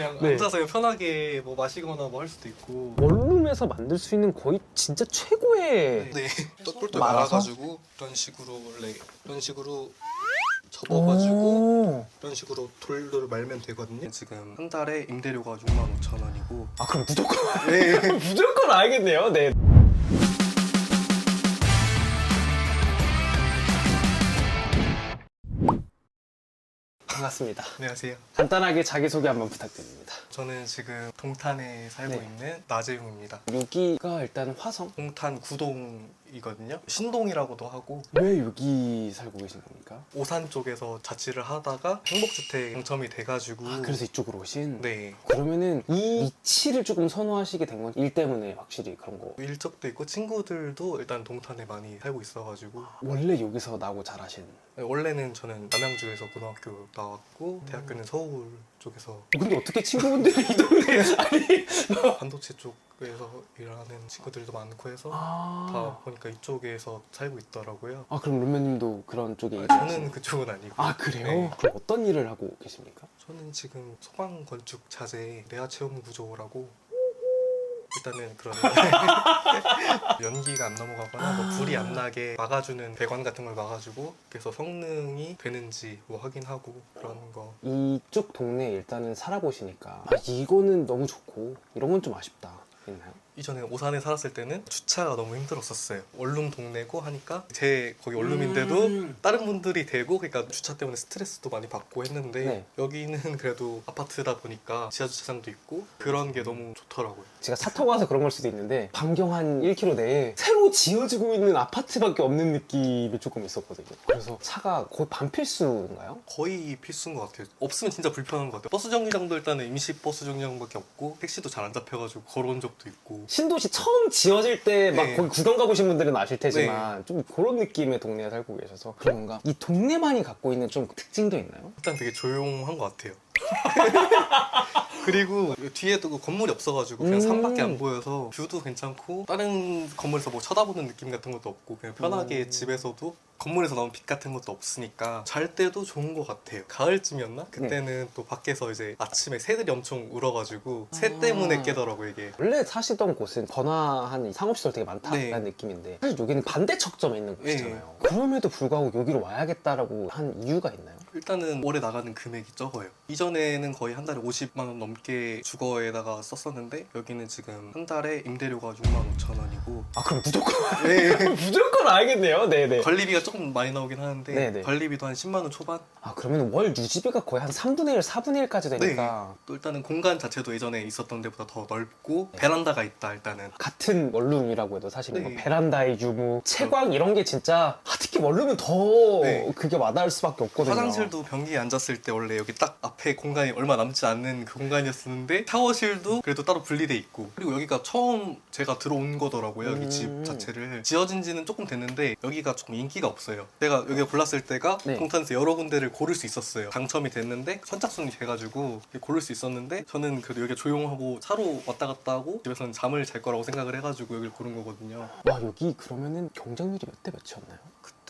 그냥 네. 앉아서 그냥 편하게 뭐 마시거나 뭐 할 수도 있고 원룸에서 만들 수 있는 거의 진짜 최고의 네 똘똘똘 말아서? 말아가지고 이런 식으로 원래 이런 식으로 접어가지고 오. 이런 식으로 돌돌 말면 되거든요 지금 한 달에 임대료가 6만 5천 원이고 아 그럼 무조건 네 무조건 알겠네요. 네. 반갑습니다. 안녕하세요 간단하게 자기소개 한번 부탁드립니다. 저는 지금 동탄에 살고 네. 있는 나재용입니다 여기가 일단 화성. 동탄 구동 이거든요 신동이라고도 하고 왜 여기 살고 계신 겁니까? 오산 쪽에서 자취를 하다가 행복주택 당첨이 돼가지고 아, 그래서 이쪽으로 오신? 네 그러면은 이 위치를 조금 선호하시게 된 건 일 때문에 확실히 그런 거. 일적도 있고 친구들도 일단 동탄에 많이 살고 있어가지고 원래 여기서 나고 자라신. 원래는 저는 남양주에서 고등학교 나왔고 음. 대학교는 서울 쪽에서 근데 어떻게 친구분들이 이 동네 아니? 반도체 쪽에서 일하는 친구들도 많고 해서 다 아. 보니까 이쪽에서 살고 있더라고요. 아 그럼 룸메님도 그런 쪽에 아, 저는 그쪽은 아니고. 아 그래요? 네. 그럼 어떤 일을 하고 계십니까? 저는 지금 소방 건축 자재 내화 체험 구조라고 일단은 그런 연기가 안 넘어가거나 뭐 불이 안 나게 막아주는 배관 같은 걸 막아주고 그래서 성능이 되는지 뭐 확인하고 그런 거 이쪽 동네에 일단은 살아보시니까 아 이거는 너무 좋고 이런 건 좀 아쉽다 있나요? 이전에 오산에 살았을 때는 주차가 너무 힘들었었어요. 원룸 동네고 하니까 제 거기 원룸인데도 음. 다른 분들이 되고 그러니까 주차 때문에 스트레스도 많이 받고 했는데 네. 여기는 그래도 아파트다 보니까 지하 주차장도 있고 그런 게 너무 좋더라고요. 제가 차 타고 와서 그런 걸 수도 있는데 반경 한 1km 내에 새로 지어지고 있는 아파트밖에 없는 느낌이 조금 있었거든요 그래서 차가 거의 반필수인가요? 거의 필수인 것 같아요. 없으면 진짜 불편한 것 같아요. 버스 정류장도 일단은 임시 버스 정류장밖에 없고 택시도 잘 안 잡혀가지고 걸어온 적도 있고 신도시 처음 지어질 때 막 네. 거기 구경 가보신 분들은 아실 테지만 좀 그런 느낌의 동네에 살고 계셔서 그런 건가? 이 동네만이 갖고 있는 좀 특징도 있나요? 일단 되게 조용한 것 같아요. 그리고 뒤에도 그 건물이 없어가지고 그냥 음. 산밖에 안 보여서 뷰도 괜찮고 다른 건물에서 뭐 쳐다보는 느낌 같은 것도 없고 그냥 편하게 음. 집에서도 건물에서 나온 빛 같은 것도 없으니까 잘 때도 좋은 것 같아요. 가을쯤이었나? 그때는 또 밖에서 이제 아침에 새들이 엄청 울어가지고 새 아. 때문에 깨더라고 이게. 원래 사시던 곳은 번화한 상업시설 되게 많다라는 네. 느낌인데 사실 여기는 반대 척점에 있는 네. 곳이잖아요 그럼에도 불구하고 여기로 와야겠다라고 한 이유가 있나요? 일단은 올해 나가는 금액이 적어요. 이전 에는 거의 한 달에 50만 원 넘게 주거에다가 썼었는데 여기는 지금 한 달에 임대료가 6만 5천 원이고 아 그럼 무조건 네. 무조건 알겠네요 네네 관리비가 조금 많이 나오긴 하는데 네네. 관리비도 한 10만 원 초반? 아 그러면 월 유지비가 거의 한 3분의 1, 4분의 1까지 되니까 또 일단은 공간 자체도 예전에 있었던 데보다 더 넓고 네. 베란다가 있다 일단은 같은 원룸이라고 해도 사실 뭐 네. 베란다의 유무, 채광 이런 게 진짜 아, 특히 원룸은 더 네. 그게 와닿을 수밖에 없거든요 화장실도 변기에 앉았을 때 원래 여기 딱 앞에 공간이 얼마 남지 않는 그 공간이었었는데 샤워실도 그래도 따로 분리돼 있고 그리고 여기가 처음 제가 들어온 거더라고요 여기 음. 집 자체를 지어진 지는 조금 됐는데 여기가 조금 인기가 없어요 제가 여기 골랐을 때가 네. 동탄에서 여러 군데를 고를 수 있었어요 당첨이 됐는데 선착순이 돼가지고 고를 수 있었는데 저는 그래도 여기가 조용하고 차로 왔다 갔다 하고 집에서는 잠을 잘 거라고 생각을 해가지고 여기를 고른 거거든요 와 여기 그러면은 경쟁률이 몇 대 몇이었나요?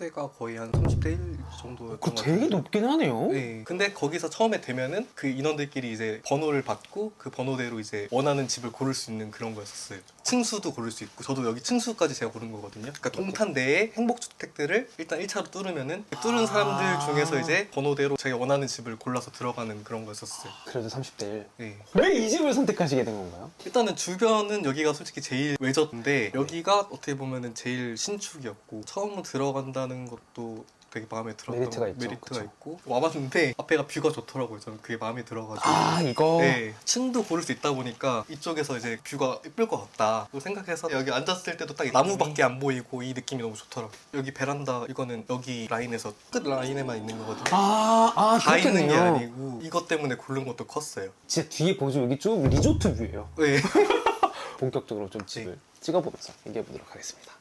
그때가 거의 한 30대 1 정도였던 그것 되게 같아요 높긴 하네요 네. 근데 거기서 처음에 되면은 그 인원들끼리 이제 번호를 받고 그 번호대로 이제 원하는 집을 고를 수 있는 그런 거였었어요. 층수도 고를 수 있고 저도 여기 층수까지 제가 고른 거거든요. 그러니까 동탄 내에 행복주택들을 일단 1차로 뚫으면은 그 뚫은 사람들 아. 중에서 이제 번호대로 자기가 원하는 집을 골라서 들어가는 그런 거였었어요. 그래도 30대 1 네. 왜 이 집을 선택하시게 된 건가요? 일단은 주변은 여기가 솔직히 제일 외졌는데 여기가 어떻게 보면은 제일 신축이었고 처음 들어간다는 것도 되게 마음에 들었던 메리트가 있죠. 메리트가 그쵸. 있고 와봤는데 앞에가 뷰가 좋더라고요. 저는 그게 마음에 들어가지고 아 이거 네, 층도 고를 수 있다 보니까 이쪽에서 이제 뷰가 예쁠 것 같다. 고 생각해서 여기 앉았을 때도 딱 나무밖에 안 보이고 이 느낌이 너무 좋더라고. 요 여기 베란다 이거는 여기 라인에서 끝 라인에만 있는 거거든요. 아, 아 다 있는 게 그렇겠네요. 아니고 이것 때문에 고른 것도 컸어요. 진짜 뒤에 보죠 여기 좀 리조트 뷰예요 네. 본격적으로 좀 집을 찍어보면서 얘기해 보도록 하겠습니다.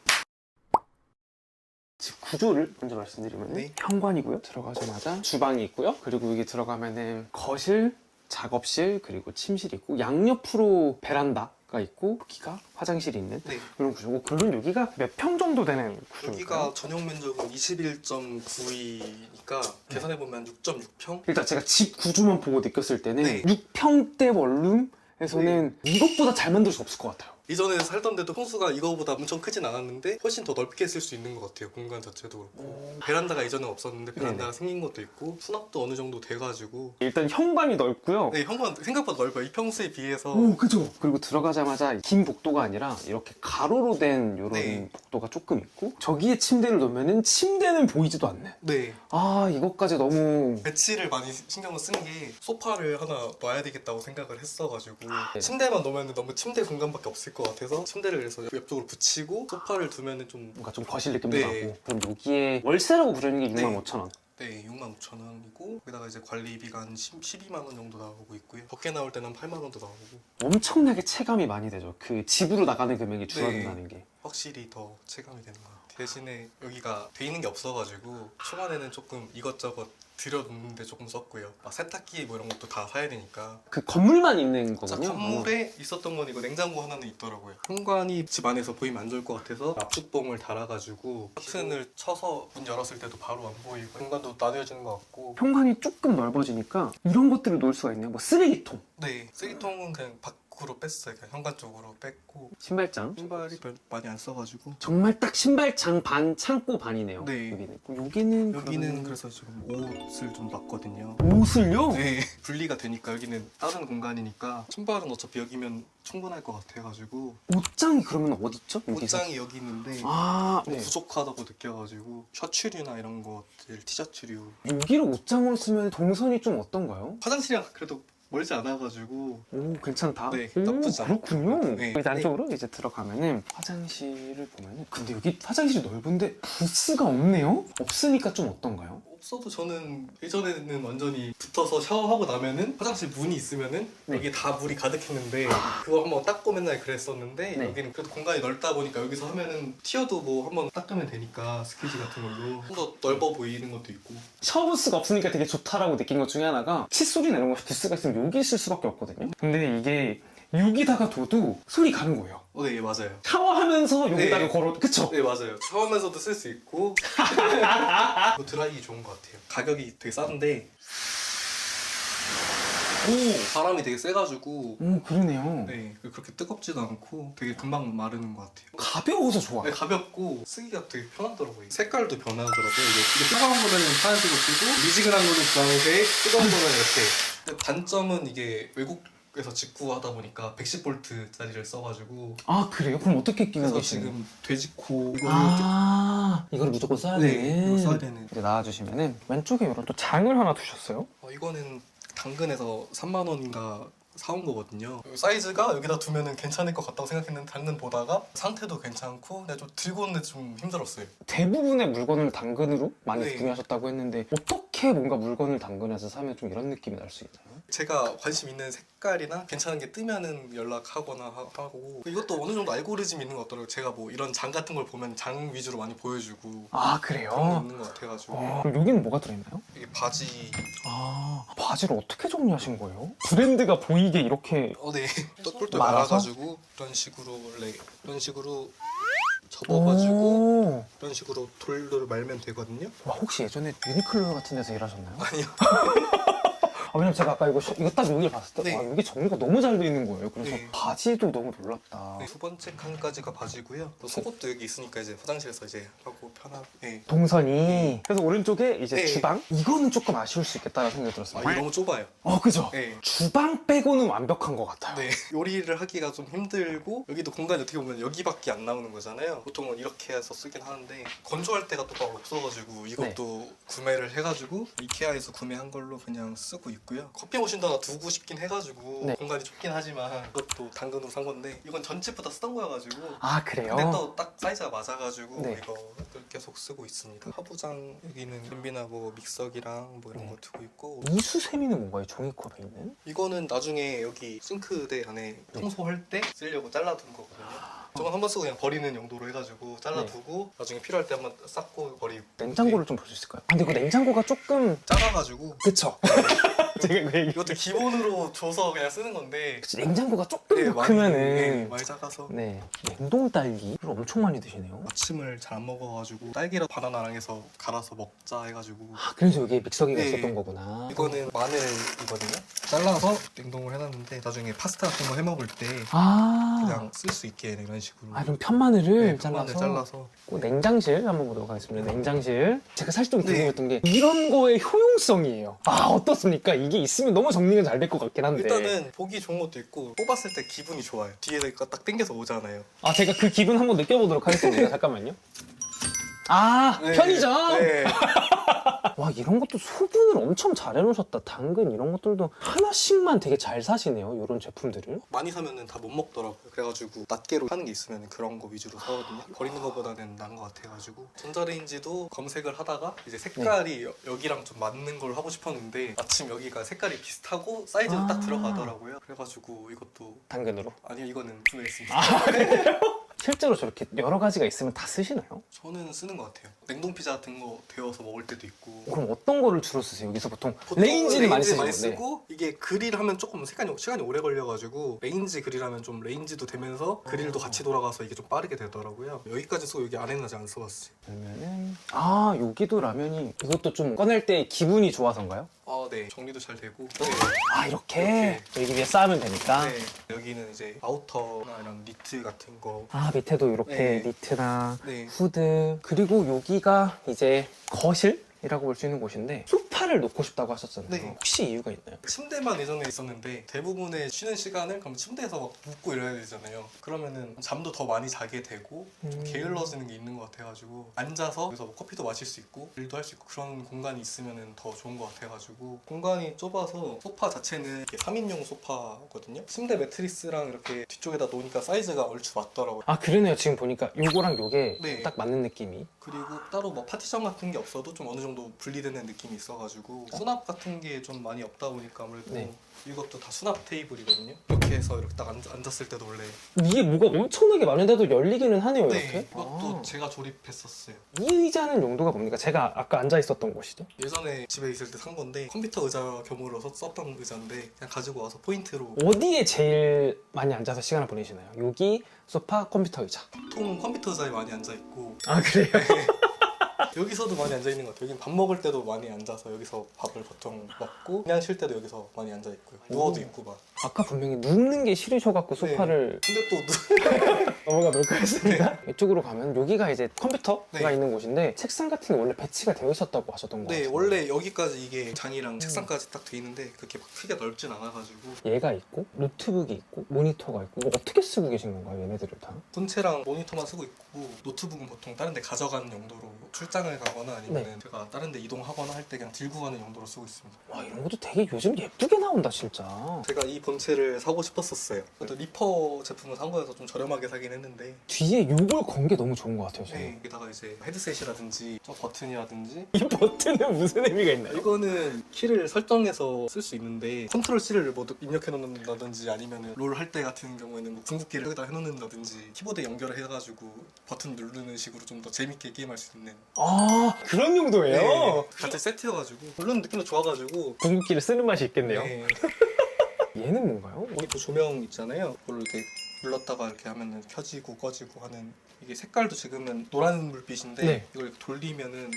집 구조를 먼저 말씀드리면 네. 현관이고요. 들어가자마자 주방이 있고요. 그리고 여기 들어가면은 거실, 작업실 그리고 침실이 있고 양옆으로 베란다 가 있고 여기가 화장실이 있는 네. 이런 구조고 그러면 여기가 몇 평 정도 되는 구조일까요? 여기가 전용 면적은 21.9이니까 계산해 보면 6.6평. 일단 제가 집 구조만 보고 느꼈을 때는 네. 6평대 원룸에서는 이것보다 잘 만들 수 없을 것 같아요. 이전에 살던 데도 평수가 이거보다 엄청 크진 않았는데 훨씬 더 넓게 쓸 수 있는 것 같아요. 공간 자체도 그렇고. 베란다가 이전에 없었는데 베란다가 생긴 것도 있고 수납도 어느 정도 돼가지고 일단 현관이 넓고요. 네, 현관 생각보다 넓어요. 이 평수에 비해서 오, 그죠. 그리고 들어가자마자 긴 복도가 아니라 이렇게 가로로 된 이런 네. 복도가 조금 있고 저기에 침대를 놓으면은 침대는 보이지도 않네. 네 아, 이것까지 너무 배치를 많이 신경을 쓴 게 소파를 하나 놔야 되겠다고 생각을 했어가지고 네. 침대만 놓으면 너무 침대 공간밖에 없을 것 같아서 침대를 그래서 옆쪽으로 붙이고 소파를 두면은 좀 뭔가 좀 거실 느낌도 네. 나고. 그럼 여기에 월세라고 부르는 게 네. 65,000원. 네, 65,000원이고 거기다가 이제 관리비가 한 10, 12만 원 정도 나오고 있고요. 적게 나올 때는 8만 원도 나오고 엄청나게 체감이 많이 되죠. 그 집으로 나가는 금액이 줄어든다는 게. 확실히 더 체감이 되는 것 같아요. 대신에 여기가 돼 있는 게 없어가지고 초반에는 조금 이것저것 들여놓는데 조금 썼고요. 막 세탁기 뭐 이런 것도 다 사야 되니까. 그 건물만 있는 자, 거군요. 건물에 있었던 건 이거 냉장고 하나는 있더라고요. 현관이 집 안에서 보이면 안 좋을 것 같아서 압축봉을 달아가지고 커튼을 쳐서 문 열었을 때도 바로 안 보이고 공간도 나뉘어지는 것 같고. 현관이 조금 넓어지니까 이런 것들을 놓을 수가 있네요. 뭐 쓰레기통, 네, 쓰레기통은 그냥 밖 으로 뺐어요. 그냥 현관 쪽으로 뺐고 신발장. 신발이 별 많이 안 써가지고. 정말 딱 신발장 반, 창고 반이네요. 네. 여기는. 그럼 여기는 여기는 그러면 그래서 지금 옷을 좀 놨거든요. 옷을요? 네, 분리가 되니까 여기는 다른 공간이니까 신발은 어차피 여기면 충분할 것 같아가지고 옷장이 그러면 어디 있죠? 여기서? 옷장이 여기 있는데 아, 좀 네. 부족하다고 느껴가지고 셔츠류나 이런 것들 티셔츠류 여기를 옷장으로 쓰면 동선이 좀 어떤가요? 화장실이랑 그래도 멀지 않아가지고 오 괜찮다. 네, 오, 나쁘지 않아요. 그렇군요. 네. 여기 안쪽으로 이제 들어가면은 화장실을 보면은 근데 여기 화장실이 넓은데 부스가 없네요. 없으니까 좀 어떤가요? 없어도 저는 예전에는 완전히 붙어서 샤워하고 나면은 화장실 문이 있으면은 네. 여기 다 물이 가득했는데 그거 한번 닦고 맨날 그랬었는데 네. 여기는 그래도 공간이 넓다 보니까 여기서 하면은 튀어도 뭐 한번 닦으면 되니까 스키지 같은 걸로 좀 더 넓어 보이는 것도 있고 샤워 부스가 없으니까 되게 좋다라고 느낀 것 중에 하나가 칫솔이나 이런 거 부스가 있으면 여기 있을 수밖에 없거든요. 근데 이게 여기다가 둬도 소리 가는 거예요. 어, 네 맞아요. 샤워하면서 여기다가 네. 걸어 그쵸? 네 맞아요. 샤워하면서도 쓸 수 있고 이거 드라이기 좋은 것 같아요. 가격이 되게 싼데 오 바람이 되게 세가지고 오 그러네요. 네 그렇게 뜨겁지도 않고 되게 금방 마르는 것 같아요. 가벼워서 좋아. 네, 가볍고 쓰기가 되게 편하더라고요. 색깔도 변하더라고요. 이게, 이게 뜨거운 거는 파란색으로 쓰고 미지근한 거는 주황색, 뜨거운 거는 이렇게. 단점은 이게 외국 에서 직구하다 보니까 110V짜리를 써가지고 아 그래요? 그럼 어떻게 끼는 그래서 거지? 지금 돼지코 이거를 아 이거를 무조건 써야 네, 되는. 이거 써야 되는. 이제 나와주시면은 왼쪽에 이런 또 장을 하나 두셨어요. 어, 이거는 당근에서 3만 원인가 사온 거거든요. 사이즈가 여기다 두면은 괜찮을 것 같다고 생각했는데 당근 보다가 상태도 괜찮고 근데 좀 들고 오는데 좀 힘들었어요. 대부분의 물건을 당근으로 많이 네. 구매하셨다고 했는데 어떻게 뭔가 물건을 당근에서 사면 좀 이런 느낌이 날 수 있나요? 제가 관심 있는 색깔이나 괜찮은 게 뜨면은 연락하거나 하- 하고 이것도 어느 정도 알고리즘이 있는 것 같더라고요. 제가 뭐 이런 장 같은 걸 보면 장 위주로 많이 보여주고 아 그런 게 그래요? 있는 것 같아가지고 어, 그럼 여기는 뭐가 들어있나요? 이게 바지 아 바지를 어떻게 정리하신 거예요? 브랜드가 보이게 이렇게 어네 똘똘 말아서? 말아가지고 이런 식으로 원래 이런 식으로 접어가지고 오. 이런 식으로 돌돌 말면 되거든요. 와 혹시 예전에 유니클로 같은 데서 일하셨나요? 아니요. 아, 왜냐면 제가 아까 이거, 시- 이거 딱 여기 봤을 때 네. 와, 여기 정리가 너무 잘 돼 있는 거예요. 그래서 네. 바지도 너무 놀랍다. 네, 두 번째 칸까지가 바지고요. 또 속옷도 여기 있으니까 이제 화장실에서 이제 하고 편하게. 네. 동선이 그래서 오른쪽에 이제 네. 주방 이거는 조금 아쉬울 수 있겠다라는 생각이 아, 들었어요. 이거 너무 좁아요. 어 그죠? 네. 주방 빼고는 완벽한 것 같아요. 네, 요리를 하기가 좀 힘들고 여기도 공간이 어떻게 보면 여기밖에 안 나오는 거잖아요. 보통은 이렇게 해서 쓰긴 하는데 건조할 때가 또 막 없어가지고 이것도 구매를 해가지고 이케아에서 구매한 걸로 그냥 쓰고 있고요. 커피 머신도 하나 두고 싶긴 해가지고 네. 공간이 좁긴 하지만 이것도 당근으로 산 건데 이건 전집부터 쓰던 거여가지고 아 그래요? 근데 또 딱 사이즈가 맞아가지고 네. 이거 계속 쓰고 있습니다. 하부장 여기는 냄비나 뭐 믹서기랑 뭐 이런 네. 거 두고 있고 이수세미는 뭔가요? 종이컵에 있는? 이거는 나중에 여기 싱크대 안에 네. 청소할 때 쓰려고 잘라둔 거거든요. 저건 한 번 쓰고 그냥 버리는 용도로 해가지고 잘라두고 나중에 필요할 때 한번 쌓고 버리고 냉장고를 좀 볼 수 있을까요? 아, 근데 그 냉장고가 조금 작아가지고 그쵸? 제가 그 얘기. 이것도 기본으로 줘서 그냥 쓰는 건데 그치, 냉장고가 조금 더 많이- 크면은 네, 많이 작아서 네 냉동 딸기를 엄청 많이 드시네요. 아침을 잘 안 먹어가지고 딸기랑 바나나랑 해서 갈아서 먹자 해가지고 아 그래서 여기에 믹서기가 네. 있었던 거구나. 이거는 마늘이거든요. 잘라서 냉동을 해놨는데 나중에 파스타 같은 거 해 먹을 때 아, 그냥 쓸 수 있게 이런 식으로 아 그럼 편마늘을 네, 잘라서, 마늘 잘라서 꼭 냉장실 한번 보도록 하겠습니다. 냉장실. 제가 사실 좀 네. 궁금했던 게 이런 거의 효용성이에요. 아 어떻습니까? 이게 있으면 너무 정리가 잘 될 것 같긴 한데. 일단은 보기 좋은 것도 있고 뽑았을 때 기분이 좋아요. 뒤에가 딱 당겨서 오잖아요. 아 제가 그 기분 한번 느껴보도록 하겠습니다. 잠깐만요. 아 네. 편의점. 네. 와 이런 것도 소분을 엄청 잘 해놓으셨다. 당근 이런 것들도 하나씩만 되게 잘 사시네요. 이런 제품들을. 많이 사면은 다 못 먹더라고요. 그래가지고 낱개로 하는 게 있으면 그런 거 위주로 사거든요. 버리는 것보다는 나은 것 같아가지고 전자레인지도 검색을 하다가 이제 색깔이 여- 여기랑 좀 맞는 걸 하고 싶었는데 마침 여기가 색깔이 비슷하고 사이즈도 아. 딱 들어가더라고요. 그래가지고 이것도 당근으로. 아니요 이거는 구매했습니다. 실제로 저렇게 여러 가지가 있으면 다 쓰시나요? 저는 쓰는 것 같아요. 냉동 피자 같은 거 데워서 먹을 때도 있고. 그럼 어떤 거를 주로 쓰세요? 여기서 보통 보통 레인지를 많이 쓰시는데. 쓰고 이게 그릴 하면 조금 시간이 시간이 오래 걸려가지고 레인지 그릴하면 좀 레인지도 되면서 그릴도 같이 돌아가서 이게 좀 빠르게 되더라고요. 여기까지 쓰고 여기 안에는 아직 안 써봤어요. 그러면은 아 여기도 라면이 이것도 좀 꺼낼 때 기분이 좋아서인가요? 아, 네. 정리도 잘 되고. 네. 아 이렇게 여기 위에 쌓으면 되니까. 네. 여기는 이제 아우터나 이런 니트 같은 거. 아 밑에도 이렇게 네. 니트나 네. 후드 그리고 여기가 이제 거실 이라고 볼 수 있는 곳인데 소파를 놓고 싶다고 하셨잖아요. 네. 혹시 이유가 있나요? 침대만 예전에 있었는데 대부분의 쉬는 시간을 그럼 침대에서 막 눕고 이래야 되잖아요. 그러면은 잠도 더 많이 자게 되고 좀 음. 게을러지는 게 있는 것 같아가지고 앉아서 여기서 뭐 커피도 마실 수 있고 일도 할 수 있고 그런 공간이 있으면은 더 좋은 것 같아가지고 공간이 좁아서 소파 자체는 이게 3인용 소파거든요. 침대 매트리스랑 이렇게 뒤쪽에다 놓으니까 사이즈가 얼추 맞더라고요. 아 그러네요. 지금 보니까 요거랑 요게 네. 딱 맞는 느낌이. 그리고 따로 뭐 파티션 같은 게 없어도 좀 어느 정도 분리되는 느낌이 있어가지고 수납 같은 게 좀 많이 없다 보니까 아무래도 네. 이것도 다 수납 테이블이거든요. 이렇게 해서 이렇게 딱 앉, 앉았을 때도 원래 위에 뭐가 엄청나게 많은데도 열리기는 하네요. 네 이렇게. 이것도 아. 제가 조립했었어요. 이 의자는 용도가 뭡니까? 제가 아까 앉아 있었던 곳이죠. 예전에 집에 있을 때 산 건데 컴퓨터 의자 겸으로 서- 썼던 의자인데 그냥 가지고 와서 포인트로 어디에 제일 많이 앉아서 시간을 보내시나요? 여기 소파 컴퓨터 의자. 보통 컴퓨터 의자에 많이 앉아 있고 아 그래요? 여기서도 많이 앉아 있는 것 같아요. 여긴 밥 먹을 때도 많이 앉아서 여기서 밥을 보통 먹고 그냥 쉴 때도 여기서 많이 앉아 있고요. 누워도 오. 있고 막. 아까 분명히 눕는 게 싫으셔갖고 네. 소파를 근데 또 누- 넘어가도록 하겠습니다. 이쪽으로 가면 여기가 이제 컴퓨터가 네. 있는 곳인데 책상 같은 게 원래 배치가 되어 있었다고 하셨던 거 네 같아요. 원래 여기까지 이게 장이랑 책상까지 딱 돼 있는데 그렇게 막 크게 넓진 않아가지고 얘가 있고 노트북이 있고 모니터가 있고 이거 어떻게 쓰고 계신 건가요, 얘네들을 다? 본체랑 모니터만 쓰고 있고 노트북은 보통 다른 데 가져가는 용도로 출장 을 가거나 아니면 네. 은 제가 다른 데 이동하거나 할 때 그냥 들고 가는 용도로 쓰고 있습니다. 와 이런 것도 되게 요즘 예쁘게 나온다 진짜. 제가 이 본체를 사고 싶었었어요. 그래도 리퍼 제품을 산 거여서 좀 저렴하게 사긴 했는데 뒤에 요걸 건 게 너무 좋은 것 같아요. 저는. 네, 여기다가 이제 헤드셋이라든지 저 버튼이라든지 이 버튼은 무슨 의미가 있나요? 이거는 키를 설정해서 쓸 수 있는데 컨트롤 C를 뭐 입력해 놓는다든지 아니면 롤 할 때 같은 경우에는 뭐 궁극기를 여기다 해 놓는다든지 키보드에 연결을 해가지고 버튼 누르는 식으로 좀 더 재밌게 게임할 수 있는 아 그런 용도예요? 네, 같이 세트여가지고 물론 느낌도 좋아가지고 궁극기를 쓰는 맛이 있겠네요. 네. 얘는 뭔가요? 여기 또 조명 있잖아요. 그걸 이렇게 눌렀다가 이렇게 하면은 켜지고 꺼지고 하는 이게 색깔도 지금은 노란 불빛인데 네. 이걸 이렇게 돌리면은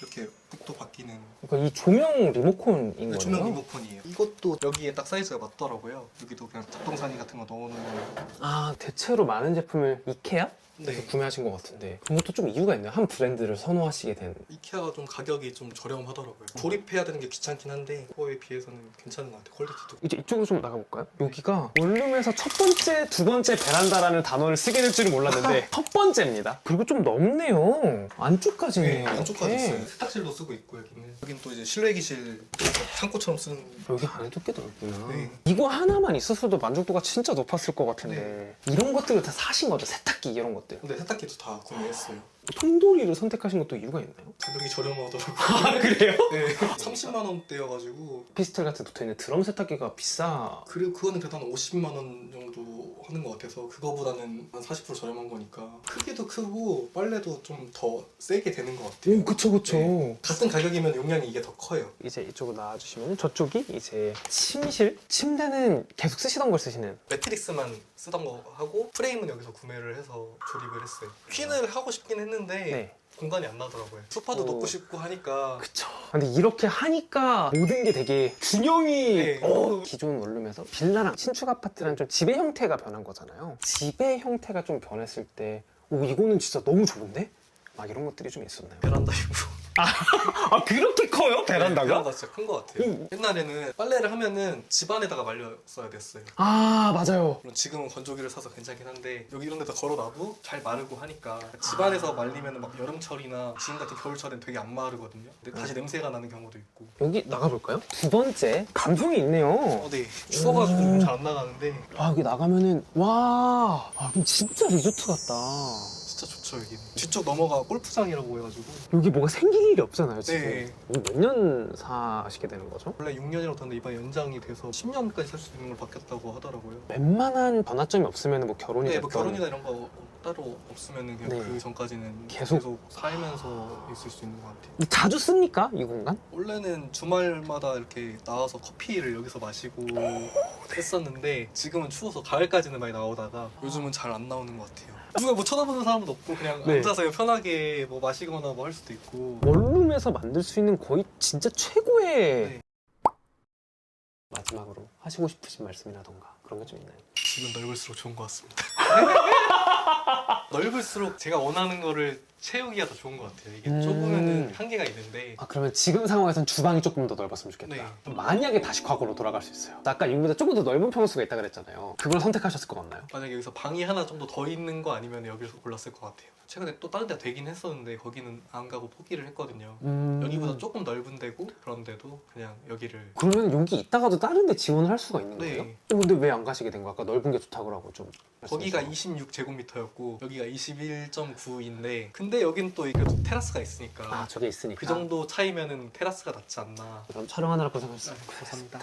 이렇게 빛도 바뀌는 그러니까 이 조명 리모컨인 네, 거예요? 조명 리모컨이에요. 이것도 여기에 딱 사이즈가 맞더라고요. 여기도 그냥 작동사니 같은 거 넣어놓으면 아 대체로 많은 제품을 이케아? 네. 구매하신 것 같은데 그것도 좀 이유가 있나요? 한 브랜드를 선호하시게 된 이케아가 좀 가격이 좀 저렴하더라고요. 조립해야 되는 게 귀찮긴 한데 그거에 비해서는 괜찮은 것 같아요. 퀄리티도. 이제 이쪽으로 좀 나가볼까요? 여기가 원룸에서 첫 번째, 두 번째 베란다라는 단어를 쓰게 될 줄은 몰랐는데 첫 번째입니다. 그리고 좀 넓네요. 안쪽까지 네, 있네요. 안쪽까지. 있어요. 세탁실도 쓰고 있고 여기는. 여긴 또 이제 실외기실 창고처럼 쓰는 여기 안에도 꽤 넓구나. 네. 이거 하나만 있었어도 만족도가 진짜 높았을 것 같은데 이런 것들을 다 사신 거죠? 세탁기 이런 것들. 근데 세탁기도 다 구매했어요. 통돌이를 선택하신 것도 이유가 있나요? 가격이 저렴하더라고요. 아 그래요? 네, 30만 원대여가지고 피스톨 같은 데 붙어 있는 드럼 세탁기가 비싸 그리고 그거는 그래도 한 50만 원 정도 하는 것 같아서 그거보다는 한 40% 저렴한 거니까 크기도 크고 빨래도 좀 더 세게 되는 것 같아요. 오 그쵸 그쵸 네. 같은 가격이면 용량이 이게 더 커요. 이제 이쪽으로 나와주시면 저쪽이 이제 침실 침대는 계속 쓰시던 걸 쓰시는 매트리스만 쓰던 거 하고 프레임은 여기서 구매를 해서 조립을 했어요. 퀸을 하고 싶긴 했는데 네 공간이 안 나더라고요. 소파도 오. 놓고 싶고 하니까 그쵸 근데 이렇게 하니까 모든 게 되게 균형이 네. 어, 기존 원룸에서 빌라랑 신축 아파트랑 좀 집의 형태가 변한 거잖아요 집의 형태가 좀 변했을 때 오 이거는 진짜 너무 좋은데? 막 이런 것들이 좀 있었나요? 베란다이고 아 그렇게 커요? 베란다 진짜 큰 것 같아요. 음. 옛날에는 빨래를 하면은 집 안에다가 말렸어야 됐어요. 아 맞아요 물론 지금은 건조기를 사서 괜찮긴 한데 여기 이런 데다 걸어놔도 잘 마르고 하니까 집 안에서 말리면 막 여름철이나 지금 같은 겨울철엔 되게 안 마르거든요. 근데 다시 냄새가 나는 경우도 있고. 여기 나가볼까요? 두 번째 감성이 있네요 어, 네. 추워가지고 음. 잘안 나가는데 와 여기 나가면은 와 아, 그럼 진짜 리조트 같다 진짜 좋죠 여기는. 뒤쪽 넘어가 골프장이라고 해가지고 여기 뭐가 생길 일이 없잖아요 지금 네. 여기 몇년 사시게 되는 거죠? 원래 6년이라고 했는데 이번 연장이 돼서 10년까지 살 수 있는 걸 바뀌었다고 하더라고요. 웬만한 변화점이 없으면 뭐 결혼이 네, 뭐 됐던 결혼이나 이런 거 따로 없으면은 그냥 네. 그 전까지는 계속- 계속, 살면서 있을 수 있는 것 같아요. 자주 씁니까 이 공간? 원래는 주말마다 이렇게 나와서 커피를 여기서 마시고 했었는데 지금은 추워서 가을까지는 많이 나오다가 요즘은 잘 안 나오는 것 같아요. 누가 뭐 쳐다보는 사람도 없고 그냥 네. 앉아서 그냥 편하게 뭐 마시거나 뭐 할 수도 있고 원룸에서 만들 수 있는 거의 진짜 최고의 네. 마지막으로 하시고 싶으신 말씀이라던가 그런 게 좀 있나요? 집은 넓을수록 좋은 것 같습니다. 넓을수록 제가 원하는 거를 채우기가 더 좋은 것 같아요. 이게 음. 좁으면은 한계가 있는데 아 그러면 지금 상황에선 주방이 조금 더 넓었으면 좋겠다 네. 그럼 만약에 다시 과거로 돌아갈 수 있어요 아까 이거보다 조금 더 넓은 평수가 있다 그랬잖아요 그걸 선택하셨을 것 같나요? 만약에 여기서 방이 하나 좀 더 더 있는 거 아니면 여기서 골랐을 것 같아요. 최근에 또 다른 데 되긴 했었는데 거기는 안 가고 포기를 했거든요. 음... 여기보다 조금 넓은 데고 그런데도 그냥 여기를 그러면 여기 있다가도 다른 데 지원을 할 수가 있는 네. 거예요? 어, 근데 왜 안 가시게 된 거야? 아까 넓은 게 좋다고 하고 좀 거기가 말씀해주세요. 26제곱미터였고 여기가 21.9인데 근데 여긴 또 이게 또 테라스가 있으니까 아 저게 있으니까 그 정도 차이면은 테라스가 낫지 않나. 그럼 촬영하느라 고생하셨어요 네, 감사합니다.